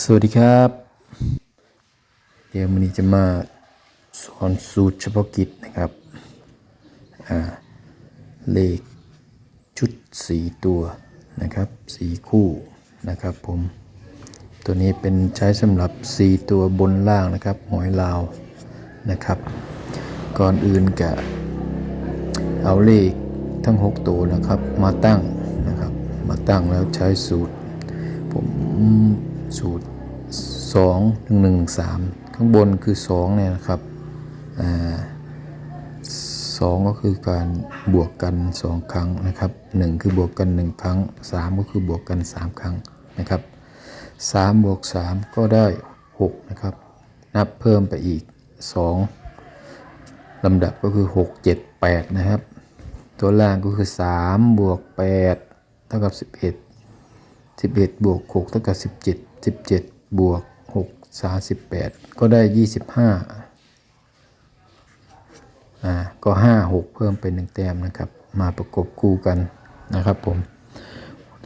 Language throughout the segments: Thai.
สวัสดีครับ เดี๋ยววันนี้จะมาสอนสูตรเฉพาะกิจนะครับเลขชุดสีตัวนะครับสีคู่นะครับผม ตัวนี้เป็นใช้สำหรับสีตัวบนล่างนะครับหอยลาวนะครับ ก่อนอื่นกะเอาเลขทั้ง 6 ตัวนะครับมาตั้งนะครับ มาตั้งแล้วใช้สูตรผม สูตร 2 1 1 3 ข้างบนคือ 2 เนี่ยนะครับอ่าสองก็คือการบวกกัน 2 ครั้งนะครับ 1 คือบวกกัน 1 ครั้ง 3 ก็คือบวกกัน 3 ครั้งนะครับ3บวก3 ก็ได้ 6 นะครับ นับเพิ่มไปอีก 2ลำดับก็คือ 6 7 8 นะครับ ตัวล่างก็คือ 3 บวก 8 เท่ากับ 11 11 บวก6เท่ากับ 17 17 บวก6 38 ก็ได้ 25 อ่า ก็ 5 6 เพิ่มเป็น 1 แต้มนะครับ มาประกบคู่กันนะครับผม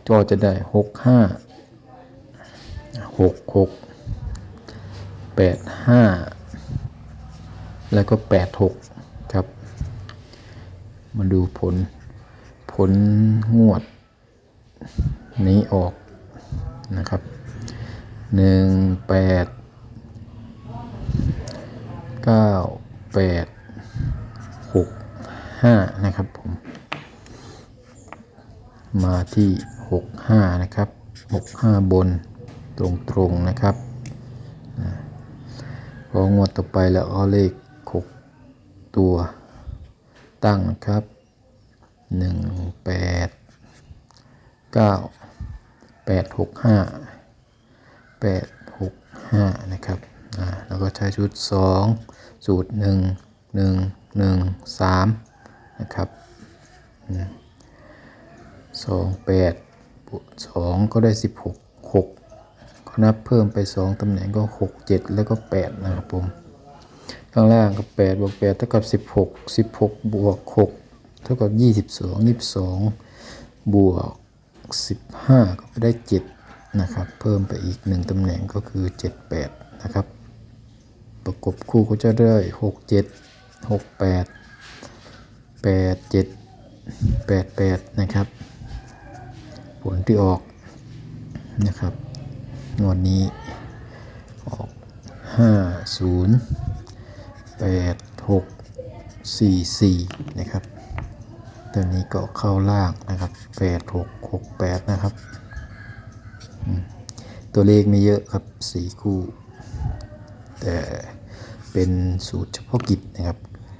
ก็จะได้ 6 5 6 6 8 5 แล้วก็ 8 6 ครับ มาดูผลผลงวดนี้ออก นะครับหนึ่งแปดเก้าแปดหกห้านะครับผม มาที่หกห้านะครับหกห้าบนตรงตรงๆนะครับพองวดต่อไปแล้วเอาเลขหกตัวตั้งนะครับหนึ่งแปดเก้า แปดหกห้าแปดหกห้านะครับแล้วก็ใช้ชุดสองสูตรหนึ่งหนึ่งหนึ่งสามนะครับสองแปดบวกสองก็ได้สิบหกหกก็นับเพิ่มไปสองตำแหน่งก็หกเจ็ดแล้วก็แปดนะครับผม ข้างล่างก็แปดบวกแปดเท่ากับสิบหกสิบหกบวกหกเท่ากับยี่สิบสองยี่สิบสองบวก สิบห้าก็ไปได้เจ็ดนะครับ เพิ่มไปอีกหนึ่งตำแหน่งก็คือเจ็ดแปดนะครับ ประกบคู่ก็จะได้หกเจ็ดหกแปดแปดเจ็ดแปดแปดนะครับ ผลที่ออกนะครับงวดนี้ออกห้าศูนย์แปดหกสี่สี่นะครับ ตัวนี้ก็เข้าล่างนะครับแปดหกหกแปดนะครับ ตัวเลขไม่เยอะครับสี่คู่ แต่เป็นสูตรเฉพาะกิจนะครับ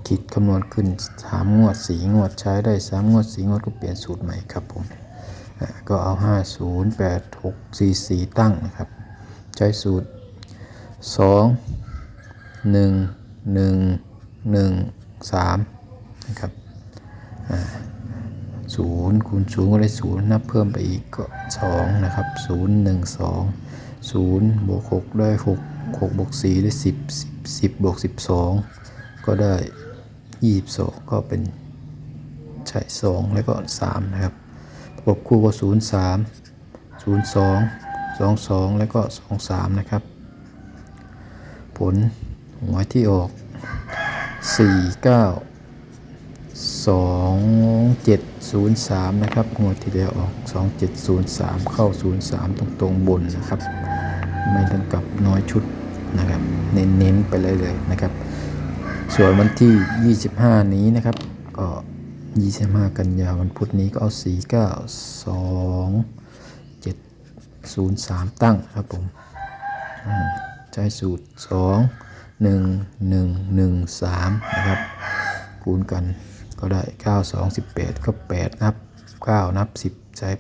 คิดคำนวณขึ้นสามงวดสี่งวดใช้ได้สามงวดสี่งวดก็เปลี่ยนสูตรใหม่ครับผมก็เอาห้าศูนย์แปดหกสี่สี่ตั้งนะครับ ใช้สูตรสองหนึ่งหนึ่งหนึ่งสามนะครับ ศูนย์คูณศูนย์ก็ได้ศูนย์นับเพิ่มไปอีกก็สองนะครับศูนย์หนึ่งสองศูนย์บวกหกได้หกหกบวกสี่ได้สิบสิบสิบบวกสิบสองก็ได้ยี่สิบสองก็เป็นใช่สองแล้วก็สามนะครับประกบคู่ก็ศูนย์สามศูนย์สองสองสองแล้วก็สองสามนะครับ ผลหวยที่ออก4 9 2 7 0 3 นะครับงวดที่แล้วออก 2 7 0 3 เข้า 0 3 ตรงตรงบนนะครับ ไม่ต้องกลับน้อยชุดนะครับ เน้นๆไปเลยเลยนะครับ ส่วนวันที่ 25 นี้นะครับ ก็ 25 กันยาวันพุธนี้ก็เอา 4 9 2 7 0 3 ตั้งครับผมใช้สูตร 2 1 1 1 3 นะครับ คูณกัน ก็ได้ 9 2 18 ก็ 8 นับ 9 นับ 10 ใช้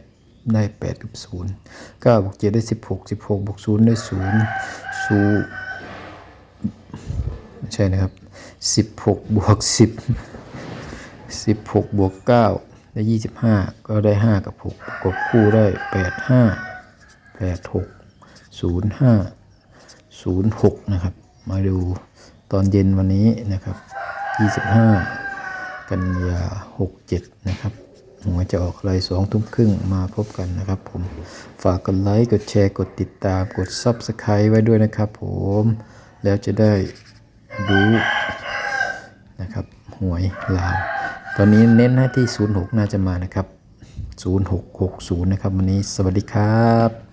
ได้ 8 กับ 0 9 บวก 7 ได้ 16 16 บวก 0 ได้ 0 0ไม่ใช่นะครับ 16 บวก 10 16 บวก 9 ได้ 25 ก็ได้ 5 กับ6กบคู่ได้ 8 5 8 6 0 5 06 นะครับ มาดูตอนเย็นวันนี้นะครับ 25 กันยา67นะครับหวยจะออกไรสองทุ่มครึ่งมาพบกันนะครับผม ฝากกดไลค์ กดแชร์ กดติดตาม กด Subscribe ไว้ด้วยนะครับผม แล้วจะได้รู้นะครับหวยลาว ตอนนี้เน้นให้าที่ 06 น่าจะมานะครับ 0660 นะครับ วันนี้สวัสดีครับ